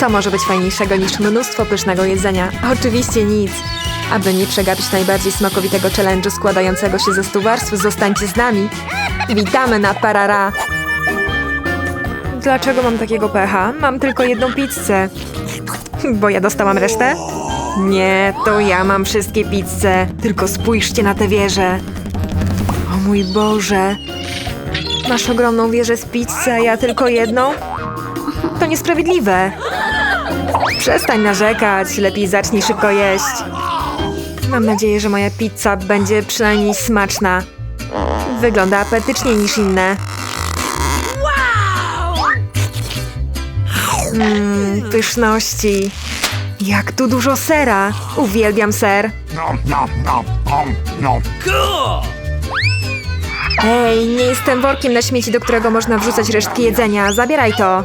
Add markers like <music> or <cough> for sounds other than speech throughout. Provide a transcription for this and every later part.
Co może być fajniejszego niż mnóstwo pysznego jedzenia? Oczywiście nic. Aby nie przegapić najbardziej smakowitego challenge'u składającego się ze stu warstw, zostańcie z nami. Witamy na Parara! Dlaczego mam takiego pecha? Mam tylko jedną pizzę. Bo ja dostałam resztę? Nie, to ja mam wszystkie pizze. Tylko spójrzcie na tę wieżę. O mój Boże. Masz ogromną wieżę z pizzy, a ja tylko jedną? To niesprawiedliwe. Przestań narzekać, lepiej zacznij szybko jeść. Mam nadzieję, że moja pizza będzie przynajmniej smaczna. Wygląda apetycznie niż inne. Mmm, pyszności. Jak tu dużo sera. Uwielbiam ser. Ej, nie jestem workiem na śmieci, do którego można wrzucać resztki jedzenia. Zabieraj to.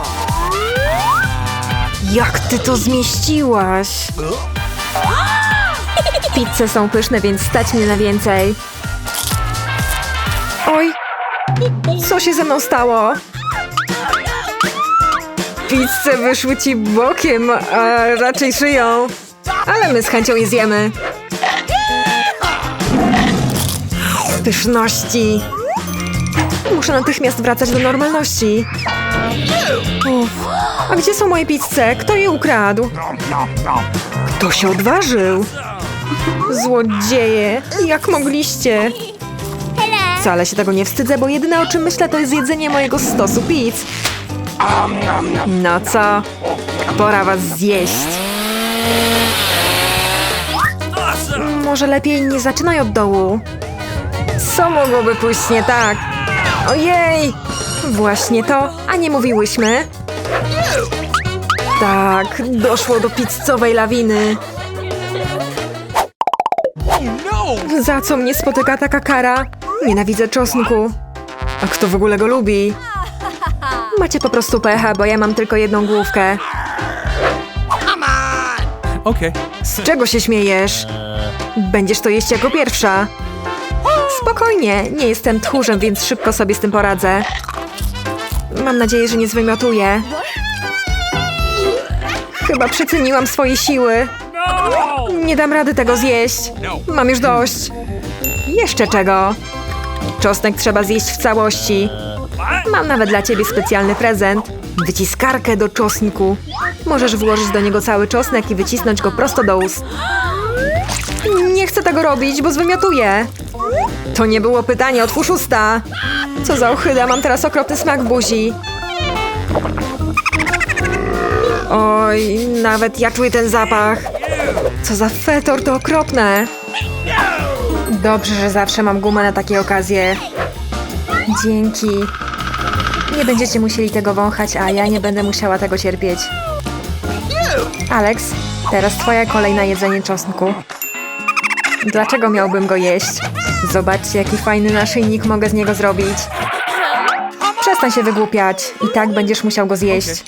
Jak ty to zmieściłaś? <gasps> Pizze są pyszne, więc stać mnie na więcej. Oj, co się ze mną stało? Pizze wyszły ci bokiem, a raczej szyją. Ale my z chęcią je zjemy. Pyszności. Muszę natychmiast wracać do normalności. Uf. A gdzie są moje pizze? Kto je ukradł? Kto się odważył? Złodzieje! Jak mogliście? Wcale się tego nie wstydzę, bo jedyne o czym myślę to jest jedzenie mojego stosu pizz. No co? Pora was zjeść. Może lepiej nie zaczynaj od dołu. Co mogłoby pójść nie tak? Ojej! Właśnie to, a nie mówiłyśmy? Tak, doszło do pizzowej lawiny. Za co mnie spotyka taka kara? Nienawidzę czosnku. A kto w ogóle go lubi? Macie po prostu pecha, bo ja mam tylko jedną główkę. Okay. Z czego się śmiejesz? Będziesz to jeść jako pierwsza. Spokojnie, nie jestem tchórzem, więc szybko sobie z tym poradzę. Mam nadzieję, że nie zwymiotuję. Chyba przeceniłam swoje siły. Nie dam rady tego zjeść. Mam już dość. Jeszcze czego? Czosnek trzeba zjeść w całości. Mam nawet dla ciebie specjalny prezent. Wyciskarkę do czosnku. Możesz włożyć do niego cały czosnek i wycisnąć go prosto do ust. Nie chcę tego robić, bo zwymiotuję. To nie było pytanie, otwórz usta. Co za ochyda, mam teraz okropny smak w buzi. Oj, nawet ja czuję ten zapach. Co za fetor, to okropne. Dobrze, że zawsze mam gumę na takie okazje. Dzięki. Nie będziecie musieli tego wąchać, a ja nie będę musiała tego cierpieć. Alex, teraz twoja kolej na jedzenie czosnku. Dlaczego miałbym go jeść? Zobaczcie, jaki fajny naszyjnik mogę z niego zrobić. Przestań się wygłupiać. I tak będziesz musiał go zjeść.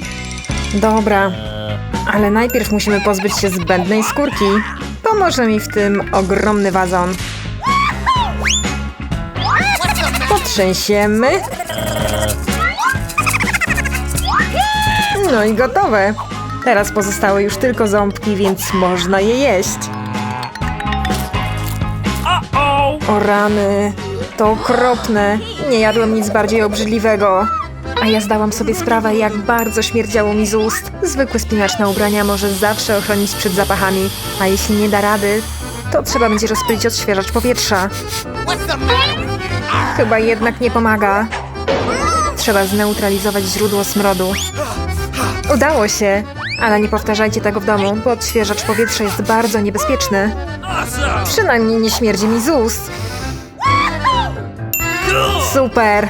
Dobra. Ale najpierw musimy pozbyć się zbędnej skórki. Pomoże mi w tym ogromny wazon. Potrzęsiemy. No i gotowe. Teraz pozostały już tylko ząbki, więc można je jeść. O rany, to okropne. Nie jadłem nic bardziej obrzydliwego. A ja zdałam sobie sprawę, jak bardzo śmierdziało mi z ust. Zwykły spinacz na ubrania może zawsze ochronić przed zapachami, a jeśli nie da rady, to trzeba będzie rozpylić odświeżacz powietrza. Chyba jednak nie pomaga. Trzeba zneutralizować źródło smrodu. Udało się, ale nie powtarzajcie tego w domu, bo odświeżacz powietrza jest bardzo niebezpieczny. Przynajmniej nie śmierdzi mi z ust. Super!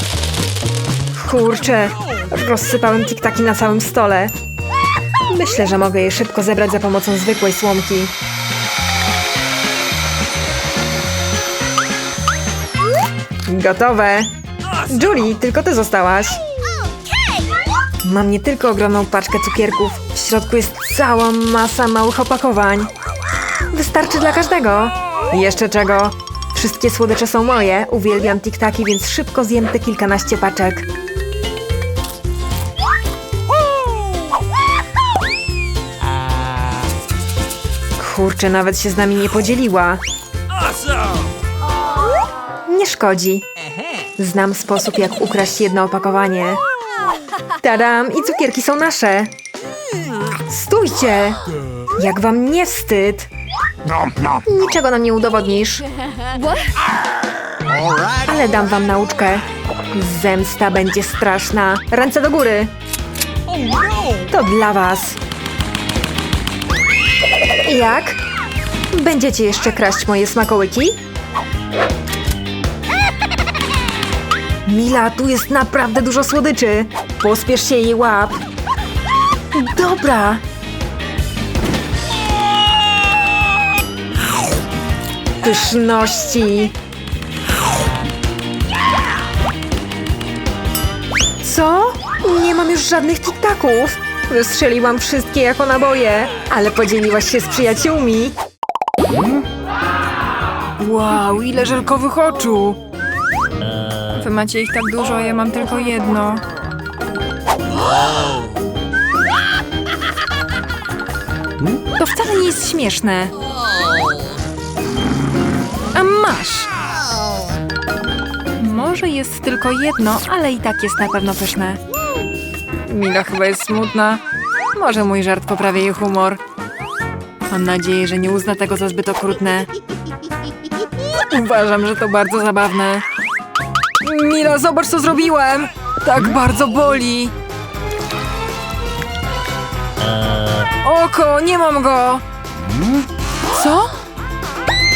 Kurczę, rozsypałem tiktaki na całym stole. Myślę, że mogę je szybko zebrać za pomocą zwykłej słomki. Gotowe. Julie, tylko ty zostałaś. Mam nie tylko ogromną paczkę cukierków, w środku jest cała masa małych opakowań. Wystarczy dla każdego. Jeszcze czego? Wszystkie słodycze są moje, uwielbiam tiktaki, więc szybko zjem te kilkanaście paczek. Kurczę, nawet się z nami nie podzieliła. Nie szkodzi. Znam sposób, jak ukraść jedno opakowanie. Tadam! I cukierki są nasze. Stójcie! Jak wam nie wstyd? Niczego nam nie udowodnisz. Ale dam wam nauczkę. Zemsta będzie straszna. Ręce do góry. To dla was. Jak? Będziecie jeszcze kraść moje smakołyki? Mila, tu jest naprawdę dużo słodyczy. Pospiesz się i łap. Dobra. Pyszności. Co? Nie mam już żadnych tiktaków. Wystrzeliłam wszystkie jako naboje, ale podzieliłaś się z przyjaciółmi. Wow, ile żelkowych oczu! Wy macie ich tak dużo, a ja mam tylko jedno. To wcale nie jest śmieszne. A masz! Może jest tylko jedno, ale i tak jest na pewno pyszne. Mila chyba jest smutna. Może mój żart poprawi jej humor. Mam nadzieję, że nie uzna tego za zbyt okrutne. Uważam, że to bardzo zabawne. Mila, zobacz co zrobiłem! Tak bardzo boli! Oko, nie mam go! Co?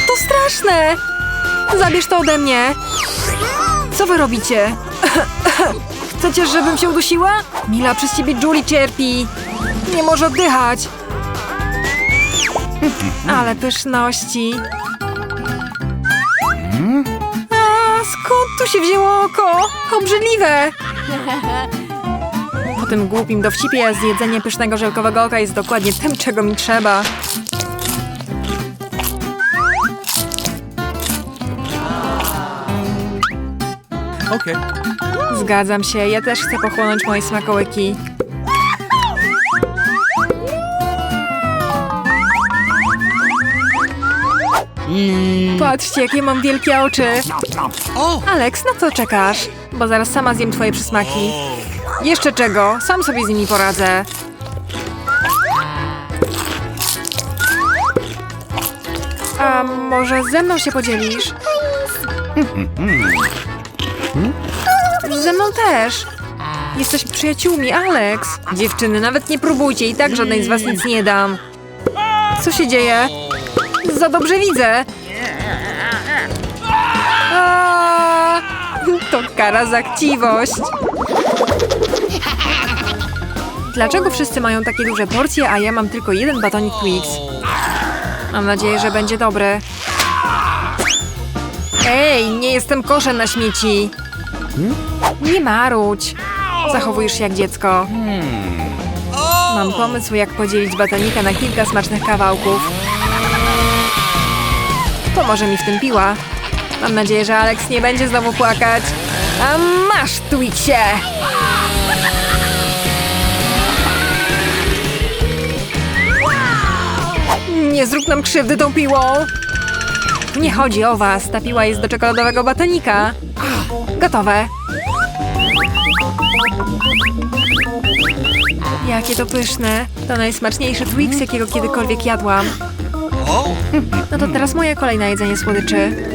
To straszne! Zabierz to ode mnie! Co wy robicie? <laughs> Chcecie, żebym się udusiła? Mila, przez ciebie Julie cierpi! Nie może oddychać! Ale pyszności! A, skąd tu się wzięło oko? Obrzydliwe! Po tym głupim dowcipie zjedzenie pysznego żelkowego oka jest dokładnie tym, czego mi trzeba. Okay. Zgadzam się, ja też chcę pochłonąć moje smakołyki. Patrzcie, jakie mam wielkie oczy. Alex, na co czekasz? Bo zaraz sama zjem twoje przysmaki. Jeszcze czego? Sam sobie z nimi poradzę. A może ze mną się podzielisz? Ze mną też. Jesteśmy przyjaciółmi, Alex. Dziewczyny, nawet nie próbujcie, i tak żadnej z was nic nie dam. Co się dzieje? Za dobrze widzę. A, to kara za chciwość. Dlaczego wszyscy mają takie duże porcje, a ja mam tylko jeden batonik Twix? Mam nadzieję, że będzie dobry. Ej, nie jestem koszem na śmieci. Nie marudź. Zachowujesz się jak dziecko. Mam pomysł, jak podzielić batonika na kilka smacznych kawałków. Pomoże mi w tym piła. Mam nadzieję, że Alex nie będzie znowu płakać. A masz, Twixie! Nie zrób nam krzywdy tą piłą! Nie chodzi o was, ta piła jest do czekoladowego batonika. Gotowe. Jakie to pyszne. To najsmaczniejszy Twix, jakiego kiedykolwiek jadłam. <laughs> No to teraz moja kolej na jedzenie słodyczy.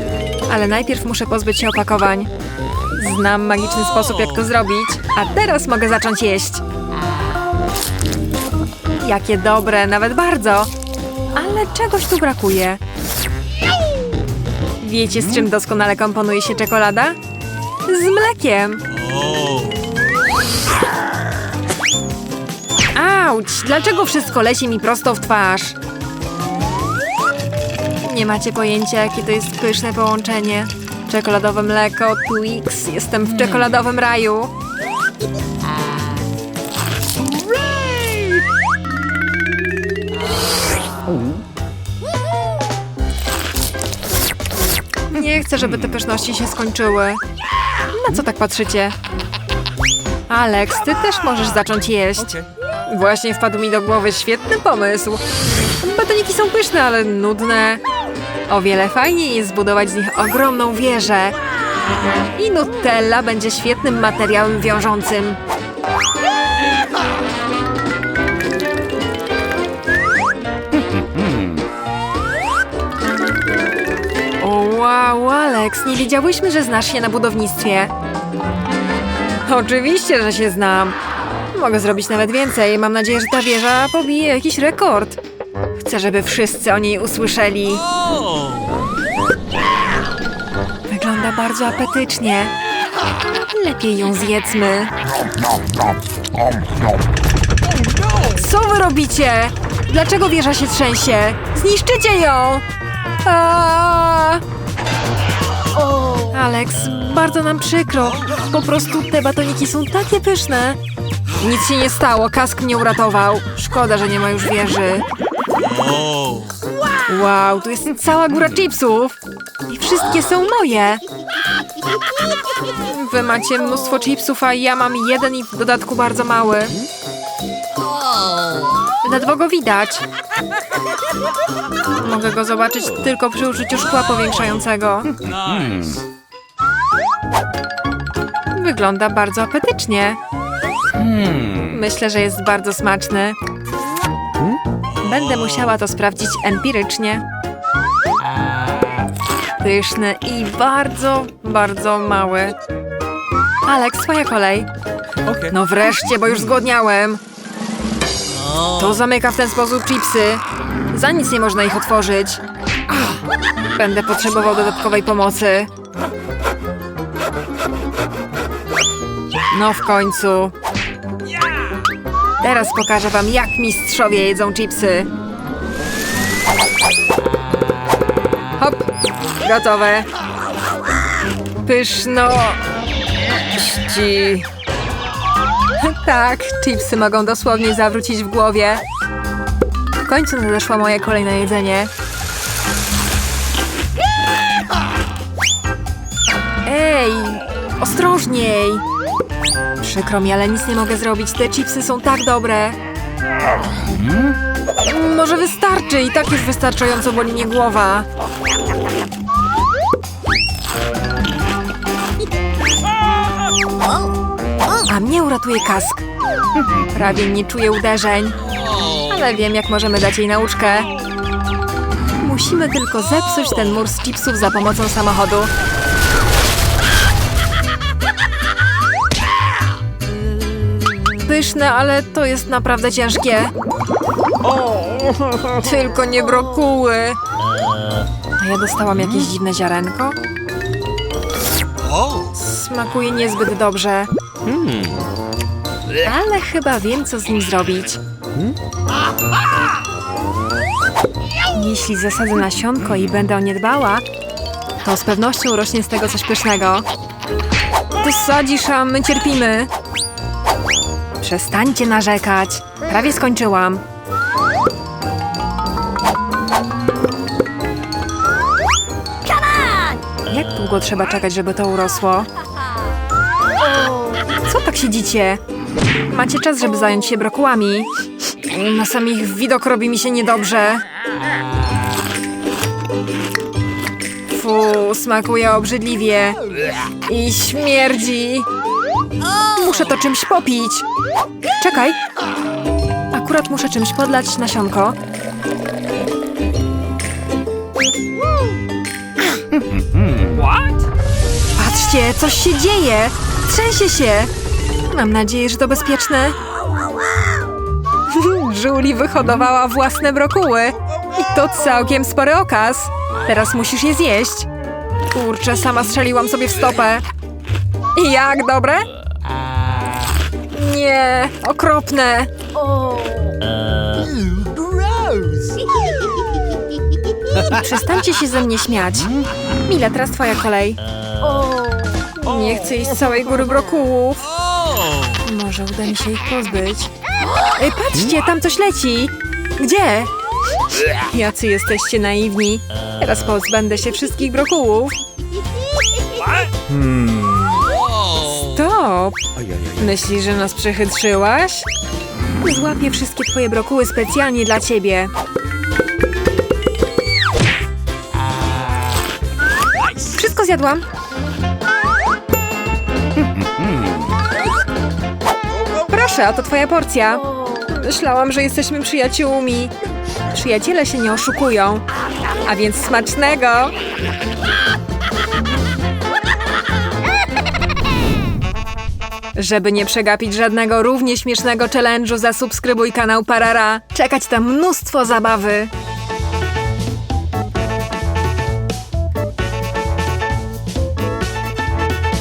Ale najpierw muszę pozbyć się opakowań. Znam magiczny sposób, jak to zrobić, a teraz mogę zacząć jeść. Jakie dobre, nawet bardzo. Ale czegoś tu brakuje. Wiecie, z czym doskonale komponuje się czekolada? Z mlekiem. Auć! Dlaczego wszystko leci mi prosto w twarz? Nie macie pojęcia, jakie to jest pyszne połączenie. Czekoladowe mleko, Twix. Jestem w czekoladowym raju. Nie chcę, żeby te pyszności się skończyły. Na co tak patrzycie? Alex, ty też możesz zacząć jeść. Właśnie wpadł mi do głowy świetny pomysł. Batoniki są pyszne, ale nudne. O wiele fajniej jest zbudować z nich ogromną wieżę. I Nutella będzie świetnym materiałem wiążącym. Wow, Alex, nie wiedziałyśmy, że znasz się na budownictwie. Oczywiście, że się znam. Mogę zrobić nawet więcej. Mam nadzieję, że ta wieża pobije jakiś rekord. Chcę, żeby wszyscy o niej usłyszeli. Wygląda bardzo apetycznie. Lepiej ją zjedzmy. Co wy robicie? Dlaczego wieża się trzęsie? Zniszczycie ją! Alex, bardzo nam przykro. Po prostu te batoniki są takie pyszne. Nic się nie stało, kask mnie uratował. Szkoda, że nie ma już wieży. Wow, tu jest cała góra chipsów. I wszystkie są moje. Wy macie mnóstwo chipsów, a ja mam jeden i w dodatku bardzo mały. Ledwo go widać. Mogę go zobaczyć tylko przy użyciu szkła powiększającego. Wygląda bardzo apetycznie. Myślę, że jest bardzo smaczny. Będę musiała to sprawdzić empirycznie. Pyszny i bardzo, bardzo mały. Alex, twoja kolej. Okay. No wreszcie, bo już zgłodniałem. To zamyka w ten sposób chipsy. Za nic nie można ich otworzyć. Będę potrzebował dodatkowej pomocy. No w końcu. Teraz pokażę wam, jak mistrzowie jedzą chipsy. Hop, gotowe. Pyszno. Ści. Tak, chipsy mogą dosłownie zawrócić w głowie. W końcu nadeszła moja kolej na jedzenie. Ej, ostrożniej! Przykro mi, ale nic nie mogę zrobić. Te chipsy są tak dobre. Może wystarczy, i tak już wystarczająco boli mnie głowa. A mnie uratuje kask. Prawie nie czuję uderzeń, ale wiem, jak możemy dać jej nauczkę. Musimy tylko zepsuć ten mur z chipsów za pomocą samochodu. Pyszne, ale to jest naprawdę ciężkie. Tylko nie brokuły. A ja dostałam jakieś dziwne ziarenko? Smakuje niezbyt dobrze. Ale chyba wiem, co z nim zrobić. Jeśli zasadzę nasionko i będę o nie dbała, to z pewnością rośnie z tego coś pysznego. Ty sadzisz, a my cierpimy. Przestańcie narzekać. Prawie skończyłam. Jak długo trzeba czekać, żeby to urosło? Co tak siedzicie? Macie czas, żeby zająć się brokułami. Na sam ich widok robi mi się niedobrze. Fu, smakuje obrzydliwie. I śmierdzi. Muszę to czymś popić. Czekaj. Akurat muszę czymś podlać nasionko. Patrzcie, coś się dzieje! Trzęsie się! Mam nadzieję, że to bezpieczne. <laughs> Julie wyhodowała własne brokuły. I to całkiem spory okaz. Teraz musisz je zjeść. Kurczę, sama strzeliłam sobie w stopę. Jak, dobre? Nie, okropne. <laughs> Przestańcie się ze mnie śmiać. Mila, teraz twoja kolej. Nie chcę jeść całej góry brokułów. Może uda mi się ich pozbyć. Ej, patrzcie, tam coś leci. Gdzie? Jacy jesteście naiwni. Teraz pozbędę się wszystkich brokułów. Whoa. Myślisz, że nas przechytrzyłaś? Złapię wszystkie twoje brokuły specjalnie dla ciebie. Wszystko zjadłam. Proszę, oto twoja porcja. Myślałam, że jesteśmy przyjaciółmi. Przyjaciele się nie oszukują. A więc smacznego! Żeby nie przegapić żadnego równie śmiesznego challenge'u, zasubskrybuj kanał Parara. Czekać tam mnóstwo zabawy.